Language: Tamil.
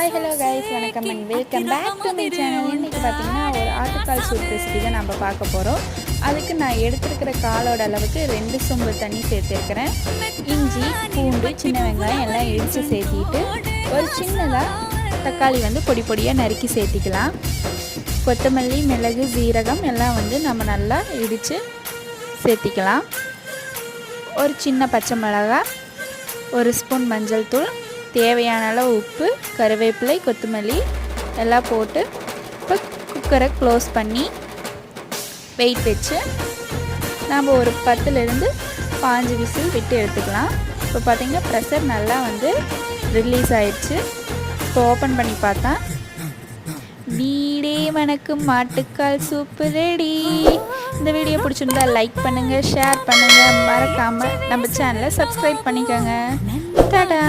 ஹாய் ஹலோ கைஸ் வணக்கம் and welcome back to my channel இன்றைக்கி பார்த்தீங்கன்னா ஒரு ஆட்டுக்கால் சூப் ரெசிபி தான் நம்ம பார்க்க போகிறோம் அதுக்கு நான் எடுத்துருக்கிற காலோட அளவுக்கு ரெண்டு சொம்பு தண்ணி சேர்த்துருக்கிறேன். இஞ்சி பூண்டு சின்ன வெங்காயம் எல்லாம் இடித்து சேர்த்திட்டு ஒரு சின்னதாக தக்காளி வந்து பொடி பொடியாக நறுக்கி சேர்த்திக்கலாம். கொத்தமல்லி மிளகு ஜீரகம் எல்லாம் வந்து நம்ம நல்லா இடித்து சேர்த்திக்கலாம். ஒரு சின்ன பச்சை மிளகா ஒரு ஸ்பூன் மஞ்சள் தூள் தேவையான அளவு உப்பு கருவேப்பிலை கொத்தமல்லி எல்லாம் போட்டு இப்போ குக்கரை க்ளோஸ் பண்ணி வெயிட் வச்சு நாம் ஒரு பத்துலேருந்து பாஞ்சு விசில் விட்டு எடுத்துக்கலாம். இப்போ பார்த்திங்கன்னா ப்ரெஷர் நல்லா வந்து ரிலீஸ் ஆயிடுச்சு. இப்போ ஓப்பன் பண்ணி பார்த்தா வீடே வணக்கம் மாட்டுக்கால் சூப்பு ரெடி இந்த வீடியோ பிடிச்சிருந்தா லைக் பண்ணுங்கள் ஷேர் பண்ணுங்கள் மறக்காமல் நம்ம சேனலை சப்ஸ்கிரைப் பண்ணிக்கோங்க. டாடா.